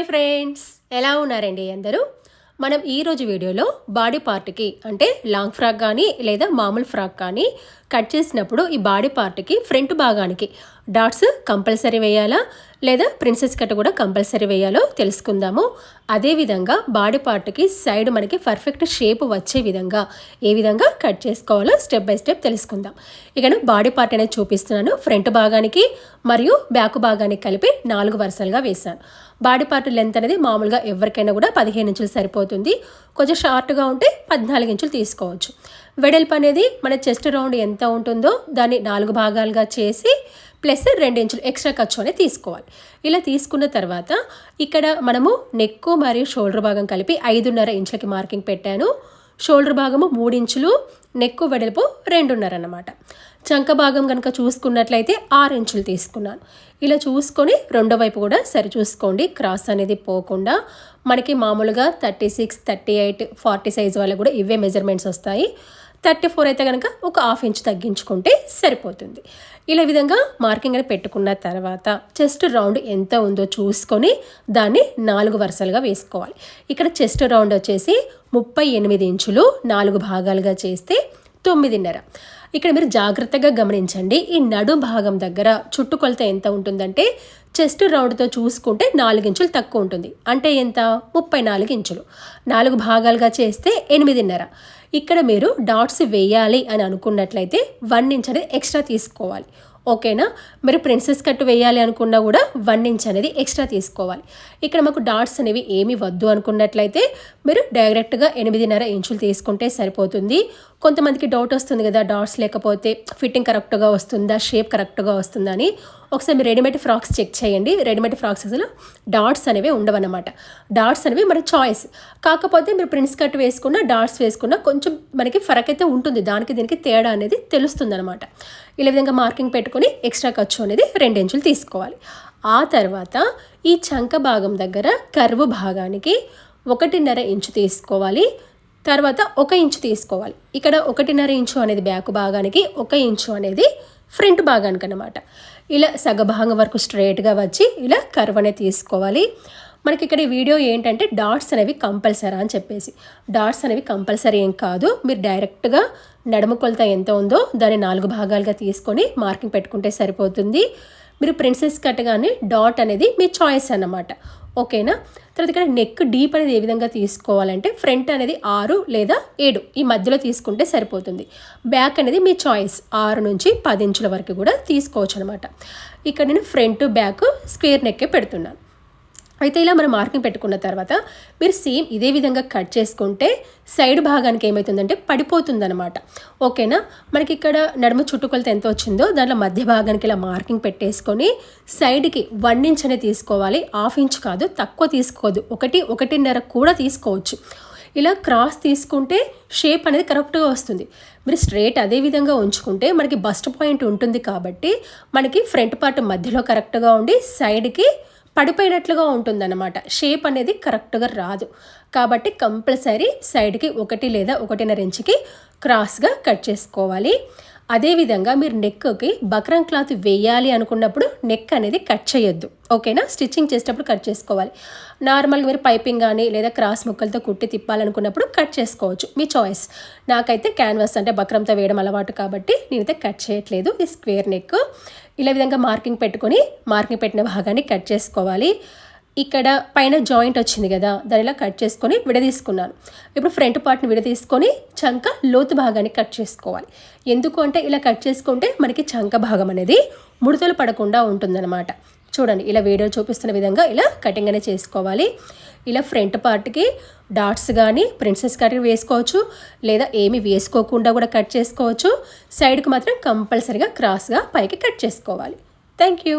Hi friends. ఎలా ఉన్నారండి అందరూ? మనం ఈరోజు వీడియోలో బాడీ పార్ట్కి అంటే లాంగ్ ఫ్రాక్ కానీ లేదా మామూలు ఫ్రాక్ కానీ కట్ చేసినప్పుడు ఈ బాడీ పార్ట్కి ఫ్రంట్ భాగానికి డాట్స్ కంపల్సరీ వేయాలా? లేదా ప్రిన్సెస్ కట్ కూడా కంపల్సరీ వేయాలో తెలుసుకుందాము. అదేవిధంగా బాడీ పార్ట్కి సైడ్ మనకి పర్ఫెక్ట్ షేప్ వచ్చే విధంగా ఏ విధంగా కట్ చేసుకోవాలో స్టెప్ బై స్టెప్ తెలుసుకుందాం. ఇక బాడీ పార్ట్ అనేది చూపిస్తున్నాను. ఫ్రంట్ భాగానికి మరియు బ్యాక్ భాగానికి కలిపి నాలుగు వరుసలుగా వేశాను. బాడీ పార్ట్ లెంత్ అనేది మామూలుగా ఎవరికైనా కూడా పదిహేను ఇంచులు సరిపోతుంది. కొంచెం షార్ట్గా ఉంటే పద్నాలుగు ఇంచులు తీసుకోవచ్చు. వెడల్పు అనేది మన చెస్ట్ రౌండ్ ఎంత ఉంటుందో దాన్ని నాలుగు భాగాలుగా చేసి ప్లస్ రెండు ఇంచులు ఎక్స్ట్రా ఖర్చు అనేది తీసుకోవాలి. ఇలా తీసుకున్న తర్వాత ఇక్కడ మనము నెక్కు మరియు షోల్డర్ భాగం కలిపి ఐదున్నర ఇంచులకి మార్కింగ్ పెట్టాను. షోల్డర్ భాగము మూడించులు నెక్కు వెడల్పు రెండున్నర అన్నమాట చంక భాగం కనుక చూసుకున్నట్లయితే ఆరు ఇంచులు తీసుకున్నాను. ఇలా చూసుకొని రెండో వైపు కూడా సరి చూసుకోండి క్రాస్ అనేది పోకుండా మనకి మామూలుగా thirty six thirty eight forty size వల్ల కూడా ఇవే మెజర్మెంట్స్ వస్తాయి. థర్టీ ఫోర్ అయితే కనుక ఒక హాఫ్ ఇంచ్ తగ్గించుకుంటే సరిపోతుంది. ఇలా విధంగా మార్కింగ్ అని పెట్టుకున్న తర్వాత చెస్ట్ రౌండ్ ఎంత ఉందో చూసుకొని దాన్ని నాలుగు వరుసలుగా వేసుకోవాలి. ఇక్కడ చెస్ట్ రౌండ్ వచ్చేసి ముప్పై ఎనిమిది ఇంచులు నాలుగు భాగాలుగా చేస్తే తొమ్మిదిన్నర. ఇక్కడ మీరు జాగ్రత్తగా గమనించండి ఈ నడు భాగం దగ్గర చుట్టుకొలత ఎంత ఉంటుందంటే చెస్ట్ రౌండ్తో చూసుకుంటే నాలుగు ఇంచులు తక్కువ ఉంటుంది. అంటే ఎంత? ముప్పై నాలుగు ఇంచులు. నాలుగు భాగాలుగా చేస్తే ఎనిమిదిన్నర. ఇక్కడ మీరు డాట్స్ వేయాలి అని అనుకున్నట్లయితే వన్ ఇంచ్ అనేది ఎక్స్ట్రా తీసుకోవాలి. ఓకేనా? మీరు ప్రిన్సెస్ కట్ వేయాలి అనుకున్నా కూడా వన్ ఇంచ్ అనేది ఎక్స్ట్రా తీసుకోవాలి. ఇక్కడ మాకు డాట్స్ అనేవి ఏమి వద్దు అనుకున్నట్లయితే మీరు డైరెక్ట్గా ఎనిమిదిన్నర ఇంచులు తీసుకుంటే సరిపోతుంది. కొంతమందికి డౌట్ వస్తుంది కదా డాట్స్ లేకపోతే ఫిట్టింగ్ కరెక్ట్గా వస్తుందా షేప్ కరెక్ట్గా వస్తుందా అని. ఒకసారి మీరు రెడీమేడ్ ఫ్రాక్స్ చెక్ చేయండి. రెడీమేడ్ ఫ్రాక్స్ అసలు డాట్స్ అనేవి ఉండవన్నమాట. డాట్స్ అనేవి మన చాయిస్ కాకపోతే మీరు ప్రిన్స్ కట్ వేసుకున్న డాట్స్ వేసుకున్న కొంచెం మనకి ఫరక్ అయితే ఉంటుంది. దానికి దీనికి తేడా అనేది తెలుస్తుంది అనమాట ఇలా విధంగా మార్కింగ్ పెట్టుకొని ఎక్స్ట్రా ఖర్చు అనేది రెండు ఇంచులు తీసుకోవాలి. ఆ తర్వాత ఈ చంక భాగం దగ్గర కర్వ్ భాగానికి ఒకటిన్నర ఇంచు తీసుకోవాలి. తర్వాత ఒక ఇంచు తీసుకోవాలి. ఇక్కడ ఒకటిన్నర ఇంచు అనేది బ్యాక్ భాగానికి ఒక ఇంచు అనేది ఫ్రంట్ భాగానికి అనమాట ఇలా సగభాగం వరకు స్ట్రైట్గా వచ్చి ఇలా కర్వ్ అనేది తీసుకోవాలి. మనకి ఇక్కడ వీడియో ఏంటంటే డాట్స్ అనేవి కంపల్సరీ అని చెప్పేసి. డాట్స్ అనేవి కంపల్సరీ ఏం కాదు. మీరు డైరెక్ట్గా నడుము కొలత ఎంత ఉందో దాన్ని నాలుగు భాగాలుగా తీసుకొని మార్కింగ్ పెట్టుకుంటే సరిపోతుంది. మీరు ప్రిన్సెస్ కట్ కానీ డాట్ అనేది మీ చాయిస్ అన్నమాట. ఓకేనా? తర్వాత ఇక్కడ నెక్ డీప్ అనేది ఏ విధంగా తీసుకోవాలంటే ఫ్రంట్ అనేది ఆరు లేదా ఏడు. ఈ మధ్యలో తీసుకుంటే సరిపోతుంది. బ్యాక్ అనేది మీ చాయిస్ ఆరు నుంచి పది ఇంచుల వరకు కూడా తీసుకోవచ్చు అనమాట ఇక్కడ నేను ఫ్రంట్ బ్యాక్ స్క్వేర్ నెక్కే పెడుతున్నాను అయితే ఇలా మనం మార్కింగ్ పెట్టుకున్న తర్వాత మీరు సేమ్ ఇదే విధంగా కట్ చేసుకుంటే సైడ్ భాగానికి ఏమవుతుందంటే పడిపోతుందనమాట ఓకేనా? మనకి ఇక్కడ నడుము చుట్టుకొలత ఎంత వచ్చిందో దాంట్లో మధ్య భాగానికి ఇలా మార్కింగ్ పెట్టేసుకొని సైడ్కి వన్ ఇంచ్ అనేది తీసుకోవాలి. హాఫ్ ఇంచ్ కాదు తక్కువ తీసుకోవద్దు. ఒకటి ఒకటిన్నర కూడా తీసుకోవచ్చు. ఇలా క్రాస్ తీసుకుంటే షేప్ అనేది కరెక్ట్గా వస్తుంది. మీరు స్ట్రేట్ అదే విధంగా ఉంచుకుంటే మనకి బస్ట్ పాయింట్ ఉంటుంది కాబట్టి మనకి ఫ్రంట్ పార్ట్ మధ్యలో కరెక్ట్గా ఉండి సైడ్కి పడిపోయినట్లుగా ఉంటుందన్నమాట. షేప్ అనేది కరెక్ట్గా రాదు. కాబట్టి కంపల్సరీ సైడ్కి ఒకటి లేదా ఒకటిన్నర ఇంచుకి క్రాస్గా కట్ చేసుకోవాలి. అదేవిధంగా మీరు నెక్కి బక్రం క్లాత్ వేయాలి అనుకున్నప్పుడు నెక్ అనేది కట్ చేయొద్దు. ఓకేనా? స్టిచ్చింగ్ చేసేటప్పుడు కట్ చేసుకోవాలి. నార్మల్గా మీరు పైపింగ్ కానీ లేదా క్రాస్ ముక్కలతో కుట్టి తిప్పాలనుకున్నప్పుడు కట్ చేసుకోవచ్చు. మీ చాయిస్. నాకైతే క్యాన్వాస్ అంటే బక్రంతో వేయడం అలవాటు కాబట్టి నేనైతే కట్ చేయట్లేదు ఈ స్క్వేర్ నెక్. ఇలా విధంగా మార్కింగ్ పెట్టుకొని మార్కింగ్ పెట్టిన భాగాన్ని కట్ చేసుకోవాలి. ఇక్కడ పైన జాయింట్ వచ్చింది కదా దాని ఇలా కట్ చేసుకొని విడదీసుకున్నాను. ఇప్పుడు ఫ్రంట్ పార్ట్ని విడదీసుకొని చంక లోతు భాగాన్ని కట్ చేసుకోవాలి. ఎందుకు అంటే ఇలా కట్ చేసుకుంటే మనకి చంక భాగం అనేది ముడతలు పడకుండా ఉంటుందన్నమాట. చూడండి ఇలా వీడియో చూపిస్తున్న విధంగా ఇలా కటింగ్ అనేది చేసుకోవాలి. ఇలా ఫ్రంట్ పార్ట్కి డాట్స్ కానీ ప్రిన్సెస్ కటింగ్ వేసుకోవచ్చు లేదా ఏమి వేసుకోకుండా కూడా కట్ చేసుకోవచ్చు. సైడ్కి మాత్రం కంపల్సరీగా క్రాస్గా పైకి కట్ చేసుకోవాలి. Thank you